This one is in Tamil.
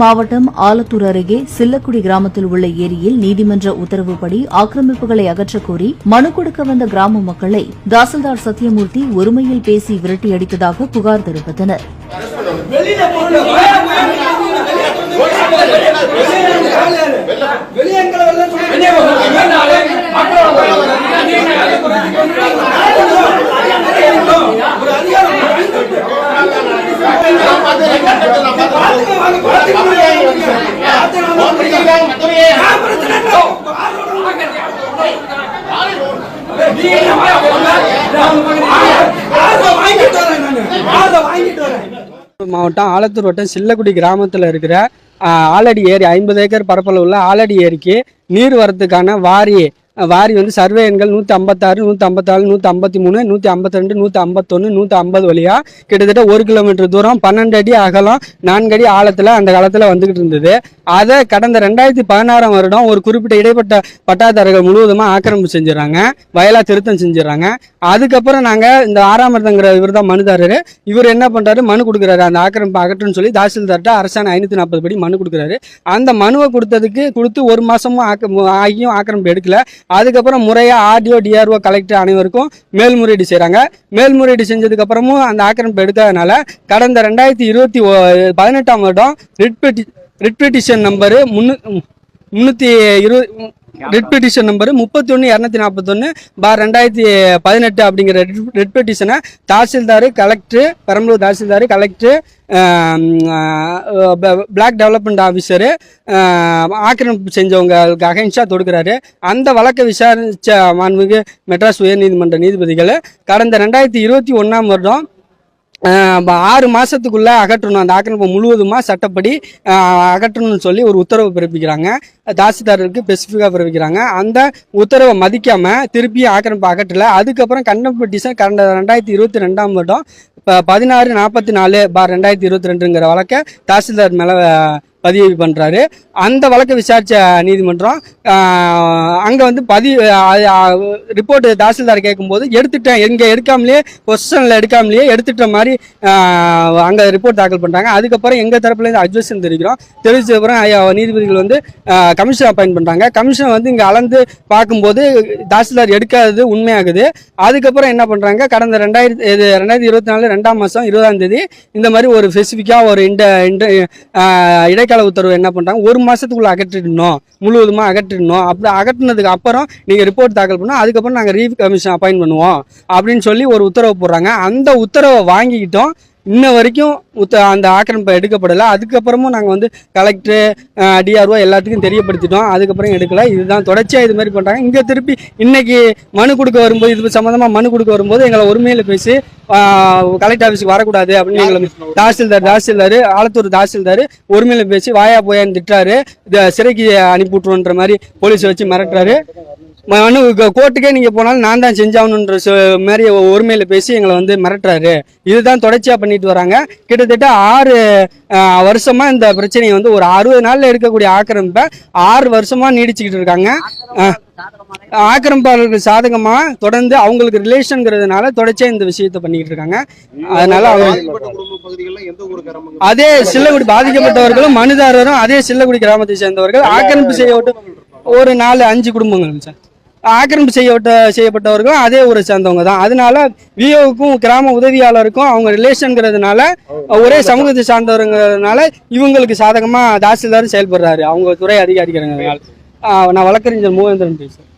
மாவட்டம் ஆலத்தூர் அருகே சில்லக்குடி கிராமத்தில் உள்ள ஏரியில் நீதிமன்ற உத்தரவுப்படி ஆக்கிரமிப்புகளை அகற்றக்கோரி மனு கொடுக்க வந்த கிராம மக்களை தாசில்தார் சத்தியமூர்த்தி ஒருமையில் பேசி விரட்டியடித்ததாக புகார் தெரிவித்தனர். மாவட்டம் ஆலத்தூர் வட்டம் சில்லக்குடி கிராமத்தில் இருக்கிற ஆலடி ஏரி ஐம்பது ஏக்கர் பரப்பளவு உள்ள ஆலடி ஏரிக்கு நீர் வரத்துக்கான வாரி வாரி வந்து சர்வே எண்கள் நூற்றி ஐம்பத்தாறு நூற்றி ஐம்பத்தாறு நூற்றி ஐம்பத்தி மூணு நூற்றி ஐம்பத்தி ரெண்டு நூற்றி ஐம்பத்தொன்று நூற்றி ஐம்பது வழியாக கிட்டத்தட்ட ஒரு கிலோமீட்டர் தூரம் பன்னெண்டு அடி அகலம் நான்கு அடி ஆழத்தில் அந்த காலத்தில் வந்துக்கிட்டு இருந்தது. அதை கடந்த ரெண்டாயிரத்தி பதினாறாம் வருடம் ஒரு குறிப்பிட்ட இடைப்பட்ட பட்டாதாரர்கள் முழுவதுமாக ஆக்கிரமிப்பு செஞ்சிடறாங்க வயலாக திருத்தம் செஞ்சிடறாங்க அதுக்கப்புறம் நாங்கள் இந்த ஆறாமர்தங்கிற இவர் தான் மனுதாரர். இவர் என்ன பண்ணுறாரு மனு கொடுக்குறாரு. அந்த ஆக்கிரமிப்பு அகற்றுன்னு சொல்லி தாசில்தார்கிட்ட அரசாணை ஐநூற்றி நாற்பது படி மனு கொடுக்குறாரு. அந்த மனுவை கொடுத்ததுக்கு கொடுத்து ஒரு மாசமும் ஆக்க ஆகியும் ஆக்கிரமிப்பு எடுக்கல. அதுக்கப்புறம் முறையாக ஆர்டிஓ டிஆர்ஓ கலெக்டர் அனைவருக்கும் மேல்முறையீடு செய்கிறாங்க மேல்முறையீடு செஞ்சதுக்கு அப்புறமும் அந்த ஆக்கிரமிப்பு எடுக்காதனால கடந்த ரெண்டாயிரத்தி இருபத்தி பதினெட்டாம் வருடம் ரிட் பெட்டி ரிட் பெட்டிஷன் நம்பரு முன்னூ முந்நூற்றி இருபது ரெட் பெட்டிஷன் நம்பர் முப்பத்தி ஒன்று இரநூத்தி நாற்பத்தொன்று பார் ரெண்டாயிரத்தி பதினெட்டு அப்படிங்கிற red பெட்டிஷனை tahsildar collector Perambalur tahsildar collector block development officer ஆக்கிரமிப்பு செஞ்சவங்களுக்கு அகைன்ஸ்டாக தொடுக்கிறாரு. அந்த வழக்கை விசாரித்த மாண்புமிகு மெட்ராஸ் உயர்நீதிமன்ற நீதிபதிகள் கடந்த ரெண்டாயிரத்தி இருபத்தி ஒன்றாம் வருடம் ஆறு மாதத்துக்குள்ளே அகற்றணும். அந்த ஆக்கிரமிப்பு முழுவதுமாக சட்டப்படி அகற்றணும்னு சொல்லி ஒரு உத்தரவு பிறப்பிக்கிறாங்க. தாசில்தாரருக்கு ஸ்பெசிஃபிக்காக பிறப்பிக்கிறாங்க. அந்த உத்தரவை மதிக்காமல் திருப்பியும் ஆக்கிரமிப்பு அகற்றலை. அதுக்கப்புறம் கண்டன டிசன் கடந்த ரெண்டாயிரத்தி இருபத்தி ரெண்டாம் வருடம் இப்போ பதினாறு நாற்பத்தி நாலு பார் ரெண்டாயிரத்தி இருபத்தி ரெண்டுங்கிற வழக்கை தாசில்தார் மேலே பதிவு பண்ணுறாரு அந்த வழக்கை விசாரித்த நீதிமன்றம் அங்கே வந்து பதிவு ரிப்போர்ட் தாசில்தார் கேட்கும்போது எடுத்துட்டேன். எங்கே எடுக்காமலேயே கொஸ்டனில் எடுக்காமலேயே எடுத்துட்ட மாதிரி அங்கே ரிப்போர்ட் தாக்கல் பண்ணுறாங்க அதுக்கப்புறம் எங்கள் தரப்புலேருந்து அட்வைசன் தெரிவிக்கிறோம். தெரிவித்தப்புறம் நீதிபதிகள் வந்து கமிஷன் அப்பாயின் பண்ணுறாங்க கமிஷன் வந்து இங்கே அளந்து பார்க்கும்போது தாசில்தார் எடுக்காதது உண்மையாகுது. அதுக்கப்புறம் என்ன பண்ணுறாங்க கடந்த ரெண்டாயிரத்தி இது ரெண்டாயிரத்தி இருபத்தி நாலு ரெண்டாம் மாதம் இருபதாம் தேதி இந்த மாதிரி ஒரு ஸ்பெசிஃபிக்காக ஒரு இந்த இந்த ஆஹ், இடைக்கால உத்தரவு என்ன பண்ணுறாங்க ஒரு மாதத்துக்குள்ளே அகற்றிடணும். முழுவதுமாக அகற்றிடணும். அப்படி அகற்றினதுக்கு அப்புறம் நீங்கள் ரிப்போர்ட் தாக்கல் பண்ணோம் அதுக்கப்புறம் நாங்கள் ரீவ் கமிஷன் அப்பாயின்ட் பண்ணுவோம். அப்படின்னு சொல்லி ஒரு உத்தரவு போடுறாங்க. அந்த உத்தரவை வாங்கிக்கிட்டோம். இன்ன வரைக்கும் உத்த அந்த ஆக்கிரமிப்பு எடுக்கப்படலை. அதுக்கப்புறமும் நாங்கள் வந்து கலெக்டரு டிஆர்ஓ எல்லாத்துக்கும் தெரியப்படுத்திட்டோம். அதுக்கப்புறம் எடுக்கலை. இதுதான் தொடர்ச்சியாக இது மாதிரி பண்ணுறாங்க இங்கே திருப்பி இன்றைக்கி மனு கொடுக்க வரும்போது இது சம்மந்தமாக மனு கொடுக்க வரும்போது எங்களை உரிமையில் பேசி கலெக்டர் ஆஃபீஸுக்கு வரக்கூடாது அப்படின்னு எங்களை தாசில்தார் தாசில்தார் ஆலத்தூர் தாசில்தார் உரிமையில் பேசி வாயா போயான்னு திட்டாரு இதை சிறைக்கு அனுப்பி விட்ருன்ற மாதிரி போலீஸை வச்சு மிரட்டுறாரு. கோர்ட்டுக்கே நீங்க போனாலும் நான் தான் செஞ்சாகணுன்ற சொ- மாதிரி ஒருமையில பேசி எங்களை வந்து மிரட்டுறாரு. இதுதான் தொடர்ச்சியா பண்ணிட்டு வராங்க. கிட்டத்தட்ட ஆறு வருஷமாக வருஷமா இந்த பிரச்சனையை வந்து ஒரு அறுபது நாள்ல எடுக்கக்கூடிய ஆக்கிரமிப்பை ஆறு வருஷமா நீடிச்சுக்கிட்டு இருக்காங்க. ஆக்கிரமிப்பாளர்கள் சாதகமாக சாதகமா தொடர்ந்து அவங்களுக்கு ரிலேஷன்ங்கிறதுனால தொடர்ச்சியா இந்த விஷயத்தை பண்ணிக்கிட்டு இருக்காங்க. அதனால அவங்க அதே சில்லக்குடி பாதிக்கப்பட்டவர்களும் மனுதாரரும் அதே சில்லக்குடி கிராமத்தை சேர்ந்தவர்கள். ஆக்கிரமிப்பு செய்யப்பட்டு ஒரு நாலு அஞ்சு குடும்பங்கள் சார். ஆக்கிரமிப்பு செய்யப்பட்ட செய்யப்பட்டவர்களும் அதே ஊரை சேர்ந்தவங்க தான். அதனால விஓவுக்கும் கிராம உதவியாளருக்கும் அவங்க ரிலேஷன்ங்கிறதுனால ஒரே சமூகத்தை சார்ந்தவருங்கிறதுனால இவங்களுக்கு சாதகமா தாசில்தாரும் செயல்படுறாரு. அவங்க துறை அதிகாரிங்கிறதுனால ஆஹ் நான் வழக்கறிஞர் மூவேந்திரன் பேசுறேன்.